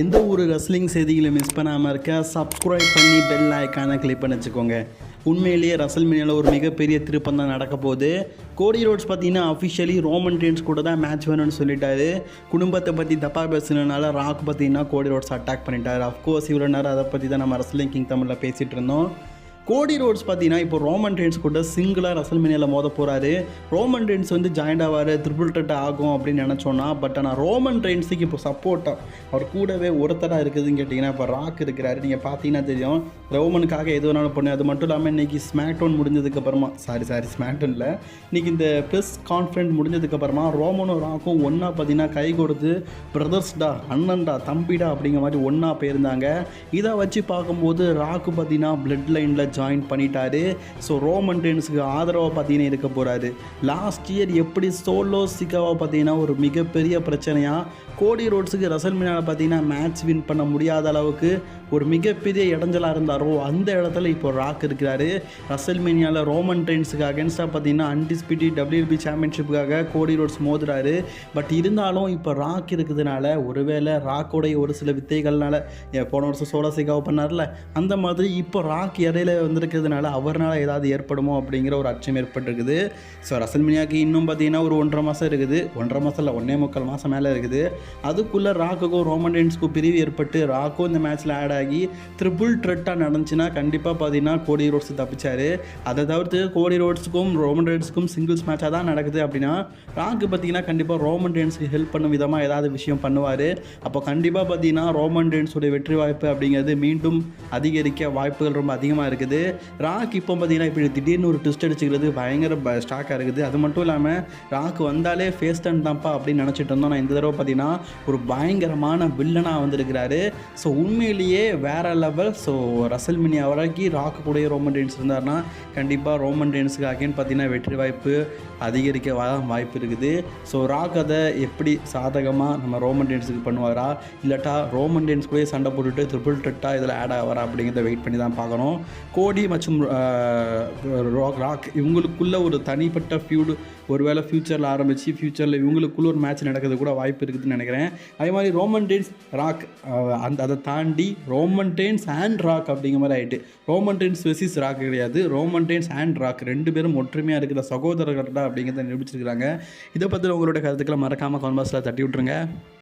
எந்த ஒரு ரெஸ்லிங் செய்திகளை மிஸ் பண்ணாமல் இருக்க சப்ஸ்கிரைப் பண்ணி பெல் ஐக்கானை கிளிக் பண்ணி வச்சுக்கோங்க உண்மையிலேயே ரசல் ரசல்மேனியாவில் ஒரு மிகப்பெரிய திருப்பம் தான் நடக்க போகுது. கோடி ரோட்ஸ் பார்த்தீங்கன்னா அஃபிஷியலி ரோமன் டென்ஸ் கூட தான் மேட்ச் வேணும்னு சொல்லிட்டாரு. குடும்பத்தை பற்றி தப்பாக பேசுனதுனால ராக் பார்த்தீங்கன்னா கோடி ரோட்ஸ் அட்டாக் பண்ணிட்டார். அஃப்கோர்ஸ் இவ்வளோ நேரம் அதை பற்றி தான் நம்ம ரசலிங் கிங் தமிழில் பேசிகிட்டு இருந்தோம். கோடி ரோட்ஸ் பார்த்தீங்கன்னா இப்போ ரோமன் ரெயின்ஸ் கூட சிங்கிளாக ரசல்மேனியில் மோத போகிறாரு ரோமன் ரெயின்ஸ் வந்து ஜாயிண்ட் ஆவார் ட்ரிபிள் டட் ஆகும் அப்படின்னு நினச்சோன்னா பட் ஆனால் ரோமன் ரெயின்ஸுக்கு இப்போ சப்போர்ட்டாக அவர் கூடவே ஒருத்தராக இருக்குதுன்னு கேட்டிங்கன்னா இப்போ ராக் இருக்கிறாரு. நீங்கள் பார்த்தீங்கன்னா தெரியும் ரோமனுக்காக எது வேணாலும் பண்ணு. அது மட்டும் இல்லாமல் இன்றைக்கி ஸ்மாக் டவுன் முடிஞ்சதுக்கப்புறமா சாரி சாரி ஸ்மாக் டவுனில் இன்றைக்கி இந்த ப்ரெஸ் கான்ஃபரன்ஸ் முடிஞ்சதுக்கப்புறமா ரோமனும் ராக்கும் ஒன்றா பார்த்தீங்கன்னா கை கொடுத்து பிரதர்ஸ்டா அண்ணன்டா தம்பிடா அப்படிங்கிற மாதிரி ஒன்றா போயிருந்தாங்க. இதை வச்சு பார்க்கும்போது ராக்கு பார்த்தீங்கன்னா பிளட் லைனில் ஜாயின் பண்ணிட்டாரு. ஸோ ரோமன் ரெயின்ஸுக்கு ஆதரவாக பார்த்தீங்கன்னா இருக்க போகிறாரு லாஸ்ட் இயர் எப்படி சோலோ சிக்காவாக பார்த்தீங்கன்னா ஒரு மிகப்பெரிய பிரச்சனையாக கோடி ரோட்ஸுக்கு ரசல்மினாவில் பார்த்தீங்கன்னா மேட்ச் வின் பண்ண முடியாத அளவுக்கு ஒரு மிகப்பெரிய இடைஞ்சலாக இருந்தாரோ அந்த இடத்துல இப்போ ராக் இருக்கிறாரு. ரசல்மேனியாவில் ரோமன் ட்ரெயின்ஸுக்கு அகேன்ஸ்டாக பார்த்தீங்கன்னா அன்டிஸ்பியூட்டி டபிள்யூபி சாம்பியன்ஷிப்புக்காக கோடி ரோட்ஸ் மோதுறாரு. பட் இருந்தாலும் இப்போ ராக் இருக்கிறதுனால ஒருவேளை ராக்கோடைய ஒரு சில வித்தைகள்னால போன வருஷம் சோலா சிகாவை பண்ணார்ல அந்த மாதிரி இப்போ ராக் இடையில வந்திருக்கிறதுனால அவர்னால் ஏதாவது ஏற்படுமோ அப்படிங்கிற ஒரு அச்சம் ஏற்பட்டிருக்குது. ஸோ ரசல்மினியாக்கு இன்னும் பார்த்தீங்கன்னா ஒரு ஒன்றரை மாதம் இருக்குது. ஒன்றரை மாதம் இல்லை ஒன்றே முக்கால் மாதம் மேலே இருக்குது. அதுக்குள்ளே ராக்குக்கும் ரோமன் ரெயின்ஸ்க்கும் பிரிவு ஏற்பட்டு ராக்கும் இந்த மேட்ச்சில் ஆட் ஆகி ட்ரிபிள் ட்ரெட்டாக நடந்துச்சுன்னா கண்டிப்பாக பார்த்தீங்கன்னா கோடி ரோட்ஸ் தப்பிச்சார். அதை தவிர்த்து கோடி ரோட்ஸுக்கும் ரோமன் ரெயின்ஸுக்கும் சிங்கிள்ஸ் மேட்சாக தான் நடக்குது அப்படின்னா ராக்கு பார்த்தீங்கன்னா கண்டிப்பாக ரோமன் ரெயின்ஸுக்கு ஹெல்ப் பண்ணும் விதமாக ஏதாவது விஷயம் பண்ணுவார். அப்போ கண்டிப்பாக பார்த்தீங்கன்னா ரோமன் ரெயின்ஸுடைய வெற்றி வாய்ப்பு அப்படிங்கிறது மீண்டும் அதிகரிக்க வாய்ப்புகள் ரொம்ப அதிகமாக இருக்குது. ராக் இப்போ பார்த்தீங்கன்னா இப்படி திடீர்னு ஒரு ட்விஸ்ட் அடிச்சுக்கிறது பயங்கர ஸ்டாக்காக இருக்குது. அது மட்டும் இல்லாமல் ராக் வந்தாலே ஃபேஸ் டன் தான்ப்பா அப்படின்னு நினச்சிட்டு இருந்தோம். நான் இந்த தடவை பார்த்தீங்கன்னா ஒரு பயங்கரமான வில்லனாக வந்திருக்கிறாரு. ஸோ உண்மையிலேயே வேற லெவல் ஸோ ரசல்மினியா வரைக்கும் ராக்கு கூட ரோமன் ரெயின்ஸ் இருந்தார்னா கண்டிப்பாக ரோமன் ரெயின்ஸுக்கு அகைன் பார்த்தீங்கன்னா வெற்றி வாய்ப்பு அதிகரிக்க வாய்ப்பு இருக்குது. ஸோ ராக் அதை எப்படி சாதகமாக நம்ம ரோமன் டேன்ஸுக்கு பண்ணுவாரா? இல்லாட்டா ரோமன் ரெயின்ஸ் கூட சண்டை போட்டுட்டு ட்ரிபிள் ட்ரெட்டாக இதில் ஆட் ஆவாரா அப்படிங்கிறத வெயிட் பண்ணி தான் பார்க்கணும் கோடி மற்றும் ராக் இவங்களுக்குள்ள ஒரு தனிப்பட்ட ஃபியூடு ஒருவேளை ஃப்யூச்சரில் ஆரம்பித்து ஃப்யூச்சரில் இவங்களுக்குள்ள ஒரு மேட்ச் நடக்கிறது கூட வாய்ப்பு இருக்குதுன்னு நினைக்கிறேன். அதே மாதிரி ரோமன் டெயின்ஸ் ராக் அந்த அதை தாண்டி ரோமன் டெயின்ஸ் அண்ட் ராக் அப்படிங்கிற மாதிரி ஆகிட்டு ரோமன் டெயின்ஸ் வெசிஸ் ராக் கிடையாது. ரோமன் டெயின்ஸ் அண்ட் ராக் ரெண்டு பேரும் ஒற்றுமையாக இருக்கிற சகோதரர்கள்டா அப்படிங்கிறத நிரூபிச்சிருக்கிறாங்க. இதை பற்றி உங்களோட கருத்துக்களை மறக்காமல் கான்பாஸில் தட்டி விட்ருங்க